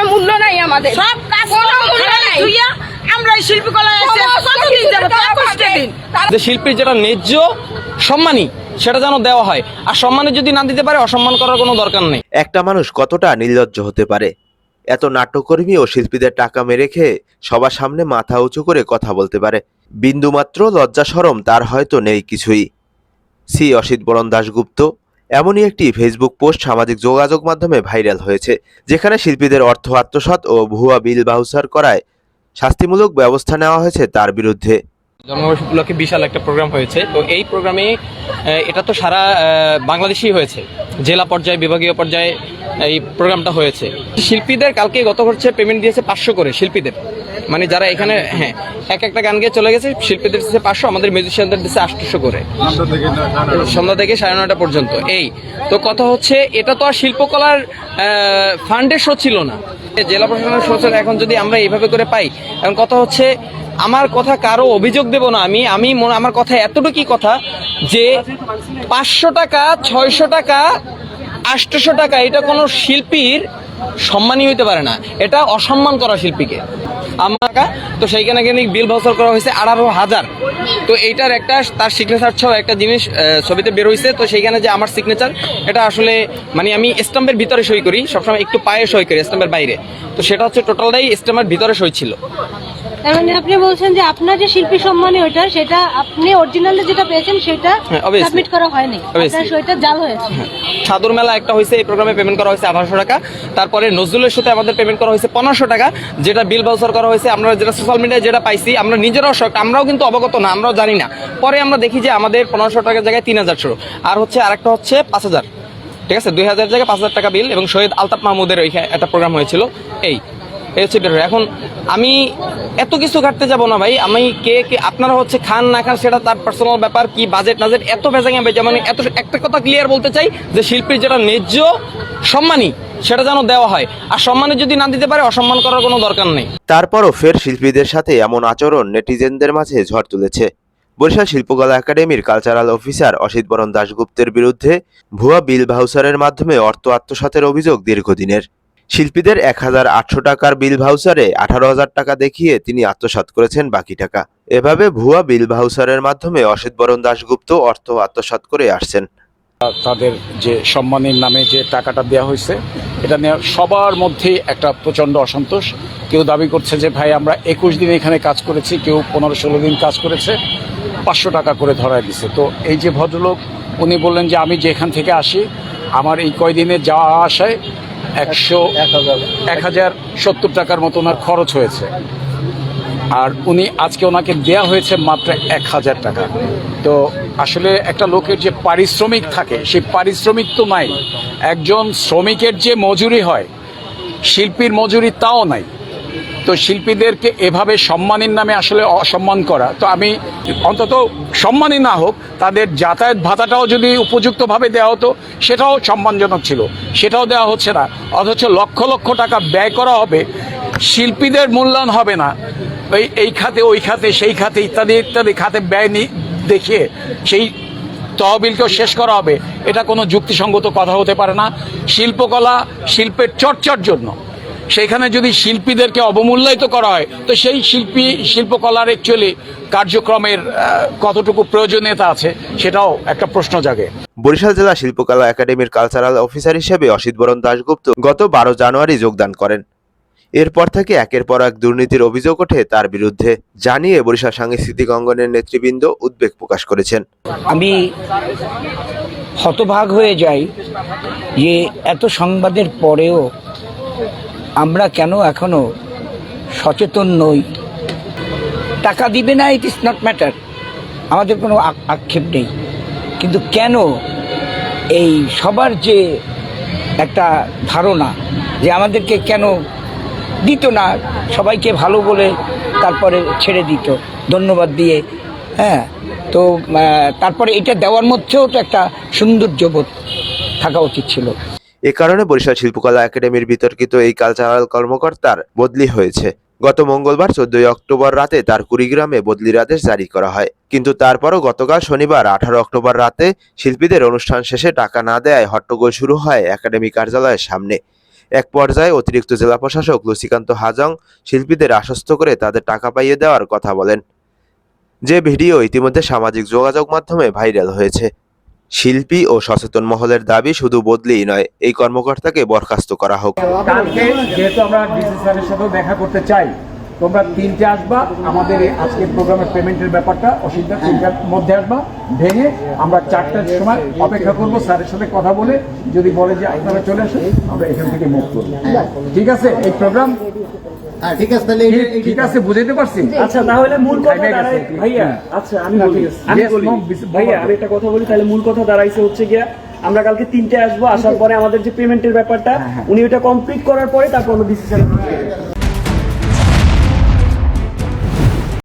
কোনো মূল্য নাই আমাদের। সব কাজ কোনো মূল্য নাই। আমরা এই এসে কতদিন যাব। দিন। যে শিল্পীর যেটা ন্যায্য সম্মানী সেটা যেন দেওয়া হয়। আর সম্মানে যদি না দিতে পারে অসম্মান করার কোনো দরকার নেই। একটা মানুষ কতটা নির্লজ্জ হতে পারে? এত নাট্যকর্মী ও শিল্পীদের টাকা মেরে খেয়ে সবার সামনে মাথা উঁচু করে কথা বলতে পারে। বিন্দুমাত্র লজ্জা সরম তার হয়তো নেই কিছুই। সি. অসিত বরণ দাশগুপ্ত। এমনই একটি ফেসবুক পোস্ট সামাজিক যোগাযোগ মাধ্যমে ভাইরাল হয়েছে, যেখানে শিল্পীদের অর্থ আত্মসাৎ ও ভুয়া বিল বাউসার করায় শাস্তিমূলক ব্যবস্থা নেওয়া হয়েছে তার বিরুদ্ধে। জন্মদিবস উপলক্ষে বিশাল একটা প্রোগ্রাম হয়েছে। তো এই প্রোগ্রামে এটা তো সারা বাংলাদেশেই হয়েছে। জেলা পর্যায়ে, বিভাগীয় পর্যায়ে এই প্রোগ্রামটা হয়েছে। শিল্পীদের কালকে গত হচ্ছে পেমেন্ট দিয়েছে পাঁচশো করে, শিল্পীদের। মানে যারা এখানে হ্যাঁ এক একটা গান গিয়ে চলে গেছে, শিল্পীদের দিচ্ছে পাঁচশো, আমাদের মিউজিশিয়ানদের দিচ্ছে আটশোশো করে। সন্ধ্যা থেকে সাড়ে নয়টা পর্যন্ত। এই, তো কথা হচ্ছে, এটা তো আর শিল্পকলার ফান্ডের শো ছিল না। জেলা প্রশাসনের শো এখন যদি আমরা এইভাবে করে পাই, এখন কথা হচ্ছে, আমার কথা কারও অভিযোগ দেব না আমি আমি আমার কথা এতটুকুই কথা যে পাঁচশো টাকা, ছয়শো টাকা, আটশোশো টাকা, এটা কোনো শিল্পীর সম্মানই হইতে পারে না। এটা অসম্মান করা শিল্পীকে। আমার তো সেইখানে কিন্তু বিল ভসল করা হয়েছে আঠারো হাজার। তো এইটার একটা, তার সিগনেচার ছাড়াও একটা জিনিস ছবিতে বের হয়েছে তো সেইখানে যে আমার সিগনেচার এটা আসলে মানে আমি স্টাম্পের ভিতরে সই করি। সবসময় একটু পায়ে সই করি স্টাম্পের বাইরে। তো সেটা হচ্ছে টোটালটাই স্টাম্পের ভিতরে সই ছিল। তার মানে আপনি বলছেন যে আপনার যে শিল্পী সম্মানী ওইটা সেটা আপনি অরিজিনালি যেটা পেয়েছেন সেটা হ্যাঁ, সাবমিট করা হয়নি। সেটা জাল হয়েছে। সাদর মেলা একটা হয়েছে এই প্রোগ্রামে পেমেন্ট করা হয়েছে আঠারোশো টাকা। তারপরে নজরুলের সাথে আমাদের পেমেন্ট করা হয়েছে পনেরোশো টাকা যেটা বিল বাউচার করা হয়েছে। আমরা যেটা সোশ্যাল মিডিয়ায় যেটা পাইছি আমরা নিজেরাও শখ আমরাও কিন্তু অবগত না আমরাও জানি না। পরে আমরা দেখি যে আমাদের পনেরোশো টাকার জায়গায় তিন হাজার আর হচ্ছে আরেকটা হচ্ছে পাঁচ হাজার। ঠিক আছে? দুই হাজার জায়গায় পাঁচ হাজার টাকা বিল এবং শহীদ আলতাফ মাহমুদের ওইখানে একটা প্রোগ্রাম হয়েছিল এই। এখন আমি এত কিছু ঘাটতে যাব না ভাই। আমি কে কে আপনারা হচ্ছে খান না খান, সেটা তার পার্সোনাল ব্যাপার, কি বাজেট নাজেট, এত ভেজাঙে বেজা মানে এত একটা কথা ক্লিয়ার বলতে চাই, যে শিল্পীর যেটা ন্যায্য সম্মানী সেটা যেন দেওয়া হয়। আর সম্মানে যদি না দিতে পারে, অসম্মান করার কোনো দরকার নেই। তারপরও ফের শিল্পীদের সাথে এমন আচরণ নেটিজেনদের মাঝে ঝড় তুলেছে। বরিশাল শিল্পকলা একাডেমির কালচারাল অফিসার অসিত বরণ দাশগুপ্তের বিরুদ্ধে ভুয়া বিল ভাউসারের মাধ্যমে অর্থ আত্মসাতের অভিযোগ দীর্ঘদিনের। শিল্পীদের এক হাজার আটশো টাকার বিল ভাউচারে আঠারো হাজার টাকা দেখিয়ে তিনি আত্মসাৎ করেছেন বাকি টাকা। এভাবে ভুয়া বিল ভাউচারের মাধ্যমে অসিত বরণ দাশগুপ্ত অর্থ আত্মসাৎ করে আসছেন। তাদের যে সম্মানের নামে যে টাকাটা দেওয়া হয়েছে, এটা নিয়ে সবার মধ্যেই একটা প্রচণ্ড অসন্তোষ। কেউ দাবি করছে যে, ভাই, আমরা একুশ দিন এখানে কাজ করেছি, কেউ পনেরো ষোলো দিন কাজ করেছে, পাঁচশো টাকা করে ধরায় দিছে। তো এই যে ভদ্রলোক, উনি বললেন যে, আমি যেখান থেকে আসি, আমার এই কয়দিনে যাওয়া আসায় একশো এক হাজার সত্তর টাকার মতো ওনার খরচ হয়েছে। আর উনি আজকে ওনাকে দেয়া হয়েছে মাত্র এক হাজার টাকা। তো আসলে একটা লোকের যে পারিশ্রমিক থাকে, সেই পারিশ্রমিক তো নাই। একজন শ্রমিকের যে মজুরি হয়, শিল্পীর মজুরি তাও নাই। তো শিল্পীদেরকে এভাবে সম্মানের নামে আসলে অসম্মান করা। তো আমি অন্তত সম্মানই না হোক, তাদের যাতায়াত ভাতাটাও যদি উপযুক্তভাবে দেওয়া হতো, সেটাও সম্মানজনক ছিল। সেটাও দেওয়া হচ্ছে না। অথচ লক্ষ লক্ষ টাকা ব্যয় করা হবে, শিল্পীদের মূল্যায়ন হবে না। এই এই খাতে, ওই খাতে, সেই খাতে ইত্যাদি ইত্যাদি খাতে ব্যয় নি- দেখিয়ে সেই তহবিলকেও শেষ করা হবে। এটা কোনো যুক্তিসঙ্গত কথা হতে পারে না। শিল্পকলা শিল্পের চর্চার জন্য। সেখানে যদি শিল্পীদেরকে অবমূল্যায়িত করা হয় তো সেই শিল্পী শিল্পকলার অ্যাকচুয়ালি কার্যক্রমের কতটুকু প্রয়োজনীয়তা আছে সেটাও একটা প্রশ্ন জাগে। বরিশাল জেলা শিল্পকলা একাডেমির কালচারাল অফিসার হিসেবে অসিত বরণ দাশগুপ্ত গত বারো জানুয়ারি যোগদান করেন। এরপর থেকে একের পর এক দুর্নীতির অভিযোগ ওঠে তার বিরুদ্ধে জানিয়ে বরিশাল সাংস্কৃতিক অঙ্গনের নেতৃবৃন্দ উদ্বেগ প্রকাশ করেছেন। আমি হতভাগ হয়ে যাই যে এত সংবাদের পরেও আমরা কেন এখনও সচেতন নই? টাকা দিবে না ইট ইস নট ম্যাটার আমাদের কোনো আক্ষেপ নেই। কিন্তু কেন এই সবার যে একটা ধারণা যে আমাদেরকে কেন দিত না, সবাইকে ভালো বলে তারপরে ছেড়ে দিত, ধন্যবাদ দিয়ে হ্যাঁ? তো তারপরে এটা দেওয়ার মধ্যেও তো একটা সৌন্দর্যবোধ থাকা উচিত ছিল। এ কারণে বরিশাল শিল্পকলা একাডেমির বিতর্কিত এই কালচারাল কর্মকর্তার বদলি হয়েছে। গত মঙ্গলবার চোদ্দই অক্টোবর রাতে তার কুড়িগ্রামে বদলির আদেশ জারি করা হয়। কিন্তু তারপরও গতকাল শনিবার আঠারো অক্টোবর রাতে শিল্পীদের অনুষ্ঠান শেষে টাকা না দেয়ায় হট্টগোল শুরু হয় একাডেমি কার্যালয়ের সামনে। এক পর্যায়ে অতিরিক্ত জেলা প্রশাসক লুসিকান্ত হাজং শিল্পীদের আশ্বস্ত করে তাদের টাকা পাইয়ে দেওয়ার কথা বলেন। যে ভিডিও ইতিমধ্যে সামাজিক যোগাযোগ মাধ্যমে ভাইরাল হয়েছে। শিল্পী ও সচেতন মহলের দাবি শুধু বদলেই নয়, এই কর্মকর্তাকে বরখাস্ত করা হোক। যেহেতু আমরা স্যারের সাথেও দেখা করতে চাই, তোমরা তিনটে আসবা, আমাদের আজকের প্রোগ্রামের পেমেন্টের ব্যাপারটা অসুবিধা তিনটার মধ্যে আসবা, ভেঙে আমরা চারটার সময় অপেক্ষা করব, স্যারের সাথে কথা বলে, যদি বলে যে আপনারা চলে আসুন, আমরা এখান থেকে করব ঠিক আছে? এই প্রোগ্রাম ঠিক আছে তাহলে ঠিক আছে বুঝাইতে পারছি? আচ্ছা তাহলে মূল কথা দাঁড়ায় ভাইয়া আচ্ছা আমি বলি। আমি বলি। ভাইয়া আমি একটা কথা বলি তাহলে মূল কথা দাঁড়াইছে হচ্ছে গিয়া আমরা কালকে তিনটে আসব আসার পরে আমাদের যে পেমেন্টের ব্যাপারটা উনি ওটা কমপ্লিট করার পরে তারপর আমরা ডিসিশন